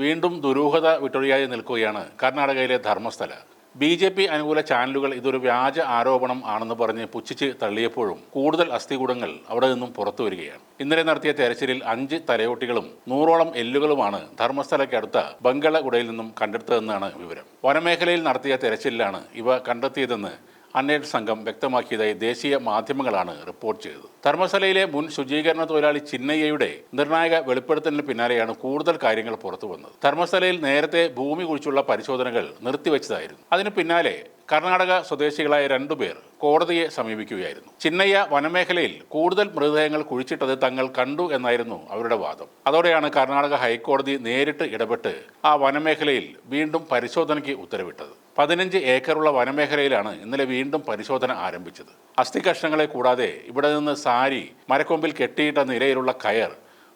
വീണ്ടും ദുരൂഹത വിട്ടൊഴിയായി നിൽക്കുകയാണ് കർണാടകയിലെ ധർമ്മസ്ഥല. ബി ജെ പി അനുകൂല ചാനലുകൾ ഇതൊരു വ്യാജ ആരോപണം ആണെന്ന് പറഞ്ഞ് പുച്ഛിച്ച് തള്ളിയപ്പോഴും കൂടുതൽ അസ്ഥികൂടങ്ങൾ അവിടെ നിന്നും പുറത്തു വരികയാണ്. ഇന്നലെ നടത്തിയ തെരച്ചിലിൽ അഞ്ച് തലയോട്ടികളും നൂറോളം എല്ലുകളുമാണ് ധർമ്മസ്ഥലയ്ക്കടുത്ത ബംഗളഗുഡയിൽ നിന്നും കണ്ടെടുത്തതെന്നാണ് വിവരം. വനമേഖലയിൽ നടത്തിയ തെരച്ചിലിലാണ് ഇവ കണ്ടെത്തിയതെന്ന് അന്വേഷണ സംഘം വ്യക്തമാക്കിയതായി ദേശീയ മാധ്യമങ്ങളാണ് റിപ്പോർട്ട് ചെയ്തത്. ധർമ്മശാലയിലെ മുൻ ശുചീകരണ തൊഴിലാളി ചിന്നയ്യയുടെ നിർണായക വെളിപ്പെടുത്തലിന് പിന്നാലെയാണ് കൂടുതൽ കാര്യങ്ങൾ പുറത്തു വന്നത്. ധർമ്മശാലയിൽ നേരത്തെ ഭൂമി കുഴിച്ചുള്ള പരിശോധനകൾ നിർത്തിവെച്ചതായിരുന്നു. അതിന് പിന്നാലെ കർണാടക സ്വദേശികളായ രണ്ടുപേർ കോടതിയെ സമീപിക്കുകയായിരുന്നു. ചിന്നയ്യ വനമേഖലയിൽ കൂടുതൽ മൃതദേഹങ്ങൾ കുഴിച്ചിട്ടത് തങ്ങൾ കണ്ടു എന്നായിരുന്നു അവരുടെ വാദം. അതോടെയാണ് കർണാടക ഹൈക്കോടതി നേരിട്ട് ഇടപെട്ട് ആ വനമേഖലയിൽ വീണ്ടും പരിശോധനയ്ക്ക് ഉത്തരവിട്ടത്. പതിനഞ്ച് ഏക്കറുള്ള വനമേഖലയിലാണ് ഇന്നലെ വീണ്ടും പരിശോധന ആരംഭിച്ചത്. അസ്ഥി കഷ്ണങ്ങളെ കൂടാതെ ഇവിടെ നിന്ന് സാരി മരക്കൊമ്പിൽ കെട്ടിയിട്ട നിലയിലുള്ള കയർ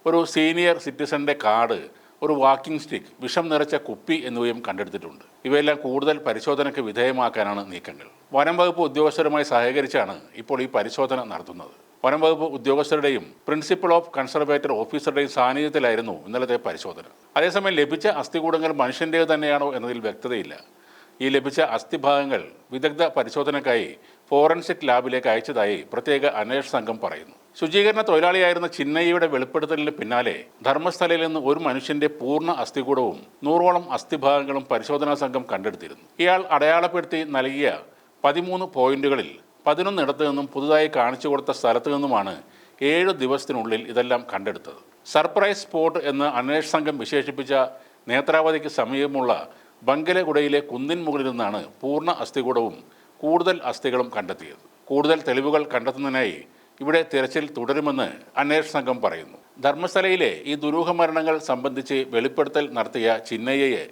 ഒരു സീനിയർ സിറ്റിസന്റെ കാർഡ് ഒരു വാക്കിംഗ് സ്റ്റിക്ക് വിഷം നിറച്ച കുപ്പി എന്നിവയും കണ്ടെടുത്തിട്ടുണ്ട്. ഇവയെല്ലാം കൂടുതൽ പരിശോധനയ്ക്ക് വിധേയമാക്കാനാണ് നീക്കങ്ങൾ. വനം വകുപ്പ് ഉദ്യോഗസ്ഥരുമായി സഹകരിച്ചാണ് ഇപ്പോൾ ഈ പരിശോധന നടത്തുന്നത്. വനം വകുപ്പ് ഉദ്യോഗസ്ഥരുടെയും പ്രിൻസിപ്പൽ ഓഫ് കൺസർവേറ്റർ ഓഫീസറുടെയും സാന്നിധ്യത്തിലായിരുന്നു ഇന്നലത്തെ പരിശോധന. അതേസമയം ലഭിച്ച അസ്ഥികൂടങ്ങൾ മനുഷ്യന്റേത് തന്നെയാണോ എന്നതിൽ വ്യക്തതയില്ല. ഈ ലഭിച്ച അസ്ഥിഭാഗങ്ങൾ വിദഗ്ധ പരിശോധനയ്ക്കായി ഫോറൻസിക് ലാബിലേക്ക് അയച്ചതായി പ്രത്യേക അന്വേഷണ സംഘം പറയുന്നു. ശുചീകരണ തൊഴിലാളിയായിരുന്ന ചിന്നയ്യയുടെ വെളിപ്പെടുത്തലിന് പിന്നാലെ ധർമ്മസ്ഥലയിൽ നിന്ന് ഒരു മനുഷ്യന്റെ പൂർണ അസ്ഥികൂടവും നൂറോളം അസ്ഥിഭാഗങ്ങളും പരിശോധനാ സംഘം കണ്ടെടുത്തിരുന്നു. ഇയാൾ അടയാളപ്പെടുത്തി നൽകിയ പതിമൂന്ന് പോയിന്റുകളിൽ പതിനൊന്നിടത്തു നിന്നും പുതുതായി കാണിച്ചു കൊടുത്ത സ്ഥലത്തു നിന്നുമാണ് ഏഴ് ദിവസത്തിനുള്ളിൽ ഇതെല്ലാം കണ്ടെടുത്തത്. സർപ്രൈസ് സ്പോട്ട് എന്ന് അന്വേഷണ സംഘം വിശേഷിപ്പിച്ച നേത്രാവതിക്ക് സമീപമുള്ള ബംഗലഗുഡയിലെ കുന്നിൻ മുകളിൽ നിന്നാണ് പൂർണ അസ്ഥികൂടവും കൂടുതൽ അസ്ഥികളും കണ്ടെത്തിയത്. കൂടുതൽ തെളിവുകൾ കണ്ടെത്തുന്നതിനായി ഇവിടെ തിരച്ചിൽ തുടരുമെന്ന് അന്വേഷണ സംഘം പറയുന്നു. ധർമ്മസ്ഥലയിലെ ഈ ദുരൂഹ മരണങ്ങൾ സംബന്ധിച്ച് വെളിപ്പെടുത്തൽ നടത്തിയ ചിന്നയ്യയെ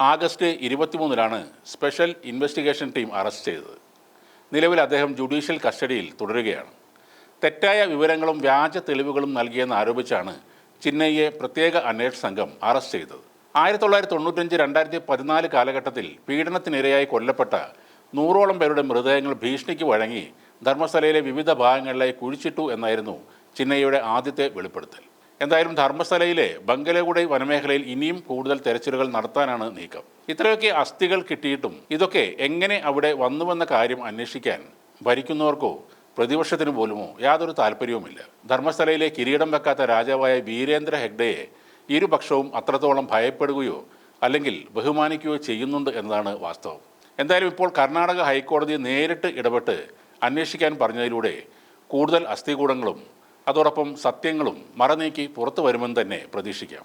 ആഗസ്റ്റ് ഇരുപത്തിമൂന്നിലാണ് സ്പെഷ്യൽ ഇൻവെസ്റ്റിഗേഷൻ ടീം അറസ്റ്റ് ചെയ്തത്. നിലവിൽ അദ്ദേഹം ജുഡീഷ്യൽ കസ്റ്റഡിയിൽ തുടരുകയാണ്. തെറ്റായ വിവരങ്ങളും വ്യാജ തെളിവുകളും നൽകിയെന്ന് ആരോപിച്ചാണ് ചിന്നയ്യെ പ്രത്യേക അന്വേഷണ സംഘം അറസ്റ്റ് ചെയ്തത്. ആയിരത്തി തൊള്ളായിരത്തി തൊണ്ണൂറ്റഞ്ച് രണ്ടായിരത്തി പതിനാല് കാലഘട്ടത്തിൽ പീഡനത്തിനിരയായി കൊല്ലപ്പെട്ട നൂറോളം പേരുടെ മൃതദേഹങ്ങൾ ഭീഷണിക്ക് വഴങ്ങി ധർമ്മസ്ഥലയിലെ വിവിധ ഭാഗങ്ങളിലായി കുഴിച്ചിട്ടു എന്നായിരുന്നു ചിന്നയ്യയുടെ ആദ്യത്തെ വെളിപ്പെടുത്തൽ. എന്തായാലും ധർമ്മസ്ഥലയിലെ ബംഗലഗുഡൈ വനമേഖലയിൽ ഇനിയും കൂടുതൽ തെരച്ചിലുകൾ നടത്താനാണ് നീക്കം. ഇത്രയൊക്കെ അസ്ഥികൾ കിട്ടിയിട്ടും ഇതൊക്കെ എങ്ങനെ അവിടെ വന്നുവെന്ന കാര്യം അന്വേഷിക്കാൻ ഭരിക്കുന്നവർക്കോ പ്രതിപക്ഷത്തിനു പോലുമോ യാതൊരു താല്പര്യവുമില്ല. ധർമ്മസ്ഥലയിലെ കിരീടം വെക്കാത്ത രാജാവായ വീരേന്ദ്ര ഹെഗ്ഡയെ ഇരുപക്ഷവും അത്രത്തോളം ഭയപ്പെടുകയോ അല്ലെങ്കിൽ ബഹുമാനിക്കുകയോ ചെയ്യുന്നുണ്ട് എന്നതാണ് വാസ്തവം. എന്തായാലും ഇപ്പോൾ കർണാടക ഹൈക്കോടതി നേരിട്ട് ഇടപെട്ട് അന്വേഷിക്കാൻ പറഞ്ഞതിലൂടെ കൂടുതൽ അസ്ഥികൂടങ്ങളും അതോടൊപ്പം സത്യങ്ങളും മറനീക്കി പുറത്തു വരുമെന്ന് തന്നെ പ്രതീക്ഷിക്കാം.